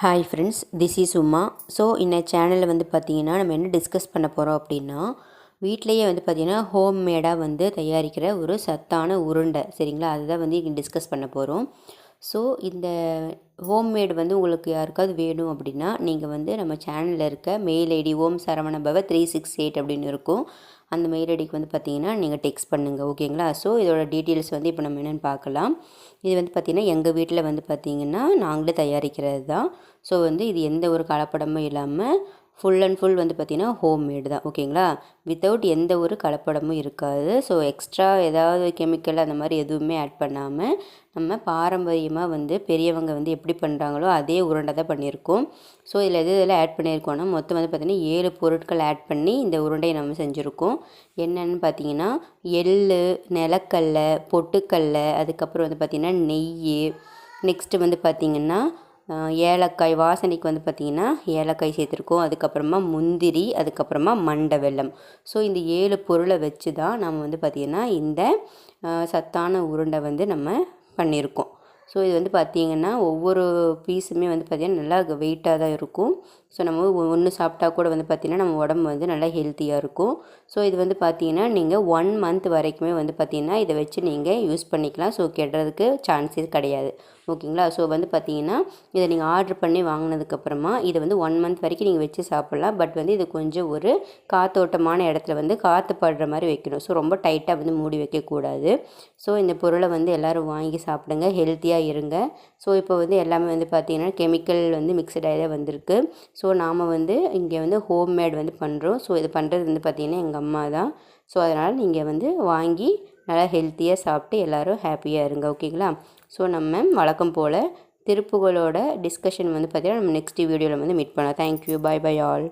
Hi friends this is Uma so இந்த சேனலில் வந்து பார்த்திங்கன்னா நம்ம என்ன டிஸ்கஸ் பண்ண போகிறோம் அப்படின்னா வீட்டிலையே வந்து பார்த்திங்கன்னா ஹோம் மேடாக வந்து தயாரிக்கிற ஒரு சத்தான உருண்டை சரிங்களா? அதுதான் வந்து இங்கே டிஸ்கஸ் பண்ண போகிறோம் ஸோ இந்த ஹோம்மேடு வந்து உங்களுக்கு யாருக்காவது வேணும் அப்படின்னா நீங்கள் வந்து நம்ம சேனலில் இருக்க மெயில் ஐடி ஓம் சரவண பவ த்ரீ சிக்ஸ் எயிட் அப்படின்னு இருக்கும். அந்த மெயில் ஐடிக்கு வந்து பார்த்தீங்கன்னா நீங்கள் டெக்ஸ்ட் பண்ணுங்கள் ஓகேங்களா ஸோ இதோட டீட்டெயில்ஸ் வந்து இப்போ நம்ம என்னென்னு பார்க்கலாம் இது வந்து பார்த்திங்கன்னா எங்கள் வீட்டில் வந்து பார்த்திங்கன்னா நாங்களே தயாரிக்கிறது தான் ஸோ வந்து இது எந்த ஒரு கலப்படமும் இல்லாமல் ஃபுல் அண்ட் ஃபுல் வந்து பார்த்திங்கன்னா ஹோம் மேடு தான். ஓகேங்களா? வித்தவுட் எந்த ஒரு கலப்படமும் இருக்காது. ஸோ எக்ஸ்ட்ரா ஏதாவது கெமிக்கல் அந்த மாதிரி எதுவுமே ஆட் பண்ணாமல் நம்ம பாரம்பரியமாக வந்து பெரியவங்க வந்து எப்படி பண்ணுறாங்களோ அதே உருண்டை தான் பண்ணியிருக்கோம். ஸோ இதில் எது இதில் ஆட் பண்ணியிருக்கோன்னா மொத்தம் வந்து பார்த்திங்கன்னா ஏழு பொருட்கள் ஆட் பண்ணி இந்த உருண்டையை நம்ம செஞ்சுருக்கோம். என்னென்னு பார்த்தீங்கன்னா எள் நிலக்கல்ல பொட்டுக்கல்ல அதுக்கப்புறம் வந்து பார்த்திங்கன்னா நெய் நெக்ஸ்ட்டு வந்து பார்த்திங்கன்னா ஏலக்காய் வாசனைக்கு வந்து பார்த்திங்கன்னா ஏலக்காய் சேர்த்துருக்கோம். அதுக்கப்புறமா முந்திரி அதுக்கப்புறமா மண்டை வெல்லம். ஸோ இந்த ஏழு பொருளை வச்சு தான் நம்ம வந்து பார்த்திங்கன்னா இந்த சத்தான உருண்டை வந்து நம்ம பண்ணியிருக்கோம். ஸோ இது வந்து பார்த்திங்கன்னா ஒவ்வொரு பீஸுமே வந்து பார்த்திங்கன்னா நல்லா வெயிட்டாக தான் இருக்கும். ஸோ நம்ம ஒன்று சாப்பிட்டா கூட வந்து பார்த்திங்கன்னா நம்ம உடம்பு வந்து நல்லா ஹெல்த்தியாக இருக்கும். ஸோ இது வந்து பார்த்திங்கன்னா நீங்கள் ஒன் மந்த் வரைக்குமே வந்து பார்த்திங்கன்னா இதை வச்சு நீங்கள் யூஸ் பண்ணிக்கலாம். ஸோ கெடுறதுக்கு சான்சஸ் கிடையாது. ஓகேங்களா? ஸோ வந்து பார்த்திங்கன்னா இதை நீங்கள் ஆர்டர் பண்ணி வாங்கினதுக்கப்புறமா இதை வந்து ஒன் மந்த் வரைக்கும் நீங்கள் வச்சு சாப்பிட்லாம். பட் வந்து இது கொஞ்சம் ஒரு காத்தோட்டமான இடத்துல வந்து காற்று படுற மாதிரி வைக்கணும். ஸோ ரொம்ப டைட்டாக வந்து மூடி வைக்கக்கூடாது. ஸோ இந்த பொருளை வந்து எல்லோரும் வாங்கி சாப்பிடுங்க. ஹெல்த்தியாக இருங்க. ஸோ இப்போ வந்து எல்லாமே வந்து பார்த்திங்கன்னா கெமிக்கல் வந்து மிக்சடாக தான் வந்திருக்கு. ஸோ நாம் வந்து இங்கே வந்து ஹோம்மேட் வந்து பண்ணுறோம் ஸோ இது பண்ணுறது வந்து பார்த்திங்கன்னா எங்கள் அம்மா தான். ஸோ அதனால் நீங்கள் வந்து வாங்கி நல்லா ஹெல்த்தியாக சாப்பிட்டு எல்லோரும் ஹாப்பியாக இருங்க ஓகேங்களா ஸோ நம்ம வழக்கம் போல் திருப்புகளோட டிஸ்கஷன் வந்து பார்த்திங்கன்னா நம்ம நெக்ஸ்ட் வீடியோவில் வந்து மீட் பண்ணலாம். Thank you bye bye all